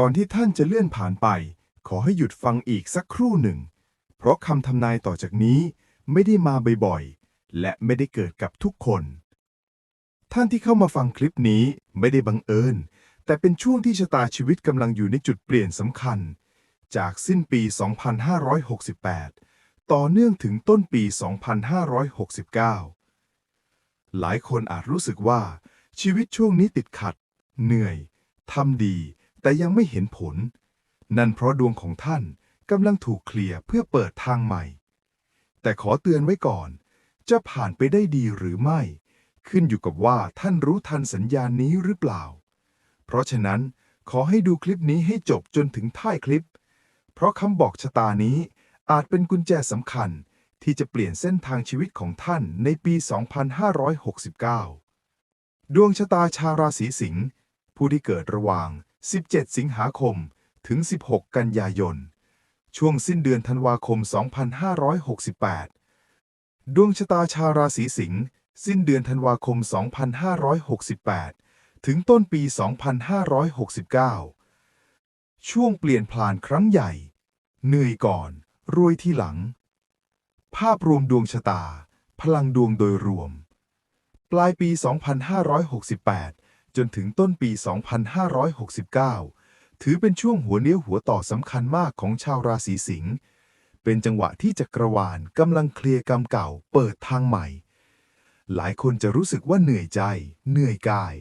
ก่อนที่ท่านจะเลื่อนผ่านไป ขอให้หยุดฟังอีกสักครู่หนึ่ง เพราะคำทำนายต่อจากนี้ไม่ได้มาบ่อยๆ และไม่ได้เกิดกับทุกคน ท่านที่เข้ามาฟังคลิปนี้ไม่ได้บังเอิญ แต่เป็นช่วงที่ชะตาชีวิตกำลังอยู่ในจุดเปลี่ยนสำคัญ จากสิ้นปี 2568 ต่อเนื่องถึงต้นปี 2569 หลายคนอาจรู้สึกว่าชีวิตช่วงนี้ติดขัด เหนื่อยทำดี แต่ยังไม่เห็นผล นั่นเพราะดวงของท่านกำลังถูกเคลียร์เพื่อเปิดทางใหม่ แต่ขอเตือนไว้ก่อน จะผ่านไปได้ดีหรือไม่ ขึ้นอยู่กับว่าท่านรู้ทันสัญญาณนี้หรือเปล่า เพราะฉะนั้นขอให้ดูคลิปนี้ให้จบจนถึงท้ายคลิป เพราะคำบอกชะตานี้อาจเป็นกุญแจสำคัญที่จะเปลี่ยนเส้นทางชีวิตของท่านในปี 2569 ดวงชะตาชาวราศีสิงห์ผู้ที่เกิดระหว่าง 17 สิงหาคม ถึง 16 กันยายน ช่วงสิ้นเดือนธันวาคม 2568 ดวงชะตาชาวราศีสิงห์สิ้นเดือนธันวาคม 2568 ถึงต้นปี 2569 ช่วงเปลี่ยนผ่านครั้งใหญ่ เหนื่อยก่อน รวยที่หลัง ภาพรวมดวงชะตา พลังดวงโดยรวม ปลายปี 2568 จนถึงต้นปี 2569 ถือเป็นช่วงหัวเนี้ยวหัวต่อสำคัญมากของชาวราศีสิงห์ เป็นจังหวะที่จักรวาลกำลังเคลียร์กรรมเก่าเปิดทางใหม่ หลายคนจะรู้สึกว่าเหนื่อยใจ เหนื่อยกาย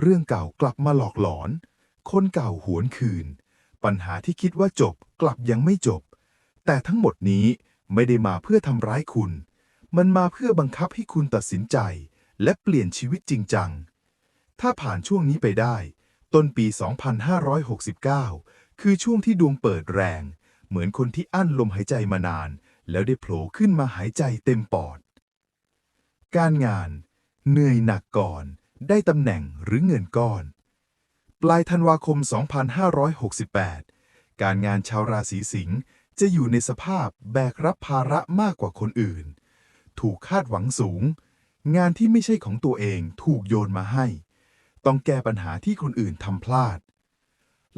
เรื่องเก่ากลับมาหลอกหลอน คนเก่าหวนคืน ปัญหาที่คิดว่าจบกลับยังไม่จบ แต่ทั้งหมดนี้ไม่ได้มาเพื่อทำร้ายคุณ มันมาเพื่อบังคับให้คุณตัดสินใจ และเปลี่ยนชีวิตจริงจัง ถ้าผ่านช่วงนี้ไปได้ ต้นปี 2569 คือช่วงที่ดวงเปิดแรง เหมือนคนที่อั้นลมหายใจมานาน แล้วได้โผล่ขึ้นมาหายใจเต็มปอด การงาน เหนื่อยหนักก่อน ได้ตำแหน่งหรือเงินก้อน ปลายธันวาคม 2568 การงานชาวราศีสิงห์จะอยู่ในสภาพแบกรับภาระมากกว่าคนอื่น ถูกคาดหวังสูง งานที่ไม่ใช่ของตัวเองถูกโยนมาให้ ต้องแก้ปัญหาที่คนอื่นทำพลาด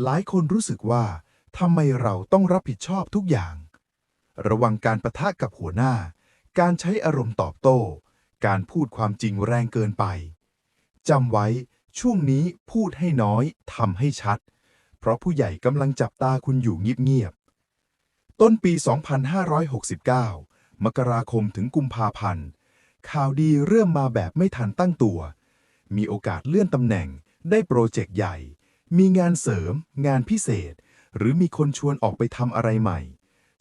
หลายคนรู้สึกว่าทำไมเราต้องรับผิดชอบทุกอย่าง ระวังการประทะกับหัวหน้า การใช้อารมณ์ตอบโต้ การพูดความจริงแรงเกินไปจำไว้ช่วงนี้พูดให้น้อยทำให้ชัด เพราะผู้ใหญ่กำลังจับตาคุณอยู่เงียบๆต้นปี 2569 มกราคมถึงกุมภาพันธ์ข่าวดีเริ่มมาแบบไม่ทันตั้งตัว มีโอกาสเลื่อนตำแหน่ง ได้โปรเจกต์ใหญ่ มีงานเสริม งานพิเศษ หรือมีคนชวนออกไปทำอะไรใหม่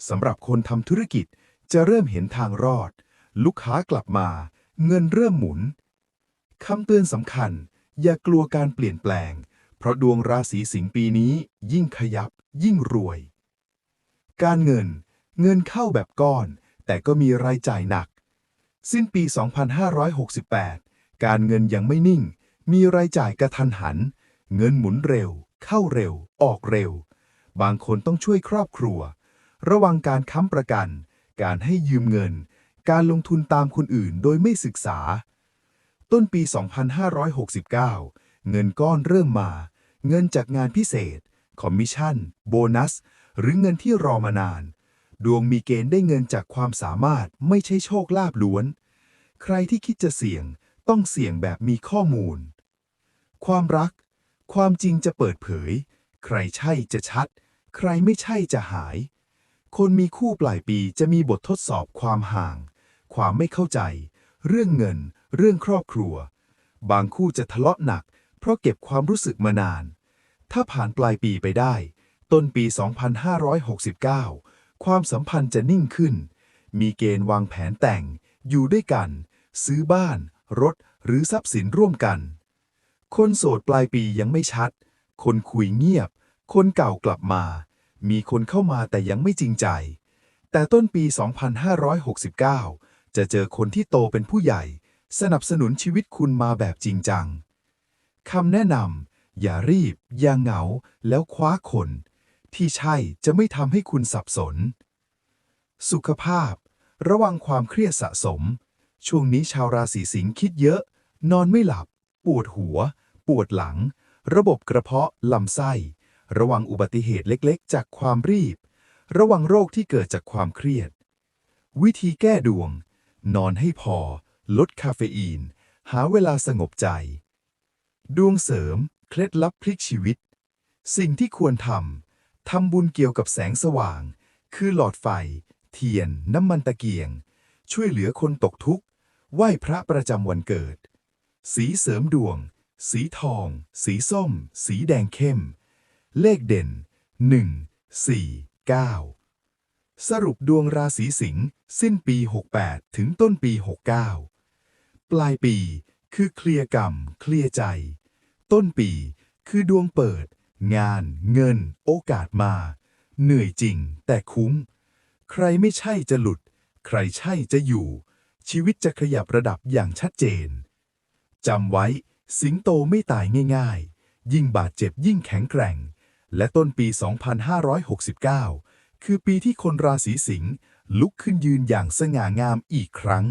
สำหรับคนทำธุรกิจจะเริ่มเห็นทางรอด ลูกค้ากลับมา เงินเริ่มหมุนคำเตือนสำคัญ อย่ากลัวการเปลี่ยนแปลง เพราะดวงราศีสิงห์ปีนี้ ยิ่งขยับ ยิ่งรวย การเงิน เงินเข้าแบบก้อน แต่ก็มีรายจ่ายหนัก สิ้นปี 2568 การเงินยังไม่นิ่ง มีรายจ่ายกระทันหัน เงินหมุนเร็ว เข้าเร็ว ออกเร็ว บางคนต้องช่วยครอบครัว ระวังการค้ำประกัน การให้ยืมเงิน การลงทุนตามคนอื่นโดยไม่ศึกษา ต้นปี 2569 เงินก้อนเริ่มมา เงินจากงานพิเศษ คอมมิชชั่น โบนัส หรือเงินที่รอมานาน ดวงมีเกณฑ์ได้เงินจากความสามารถไม่ใช่โชคลาภล้วน ใครที่คิดจะเสี่ยง ต้องเสี่ยงแบบมีข้อมูล ความรัก ความจริงจะเปิดเผย ใครใช่จะชัด ใครไม่ใช่จะหาย คนมีคู่ปลายปีจะมีบททดสอบความห่าง ความไม่เข้าใจ เรื่องเงิน เรื่องครอบครัว บางคู่จะทะเลาะหนัก เพราะเก็บความรู้สึกมานาน ถ้าผ่านปลายปีไปได้ ต้นปี 2569 ความสัมพันธ์จะนิ่งขึ้น มีเกณฑ์วางแผนแต่ง อยู่ด้วยกัน ซื้อบ้าน รถ หรือทรัพย์สินร่วมกัน คนโสดปลายปียังไม่ชัด คนคุยเงียบ คนเก่ากลับมา มีคนเข้ามาแต่ยังไม่จริงใจ แต่ต้นปี 2569 จะเจอคนที่โตเป็นผู้ใหญ่ สนับสนุนชีวิตคุณมาแบบจริงจังคำแนะนำอย่ารีบ อย่าเหงา แล้วคว้าคน ที่ใช่จะไม่ทำให้คุณสับสน สุขภาพ ระวังความเครียดสะสม ช่วงนี้ชาวราศีสิงห์คิดเยอะ นอนไม่หลับ ปวดหัว ปวดหลัง ระบบกระเพาะลำไส้ ระวังอุบัติเหตุเล็กๆ จากความรีบ ระวังโรคที่เกิดจากความเครียด วิธีแก้ดวง นอนให้พอ ลดคาเฟอีน หาเวลาสงบใจ ดวงเสริม เคล็ดลับพลิกชีวิต สิ่งที่ควรทำทำบุญเกี่ยวกับแสงสว่าง คือหลอดไฟ เทียน น้ำมันตะเกียง ช่วยเหลือคนตกทุกข์ ไหว้พระประจำวันเกิด สีเสริมดวง สีทอง สีส้ม สีแดงเข้ม เลขเด่น 1 4 9 สรุปดวงราศีสิงห์สิ้นปี 68 ถึงต้นปี 69 ปลายปีคือเคลียร์กรรม เคลียร์ใจ ต้นปีคือดวงเปิด งาน เงิน โอกาสมา เหนื่อยจริงแต่คุ้ม ใครไม่ใช่จะหลุด ใครใช่จะอยู่ ชีวิตจะขยับระดับอย่างชัดเจนจำไว้ สิงโตไม่ตายง่ายๆ ยิ่งบาดเจ็บยิ่งแข็งแกร่ง และต้นปี 2569 คือปีที่คนราศีสิงห์ลุกขึ้นยืนอย่างสง่างามอีกครั้ง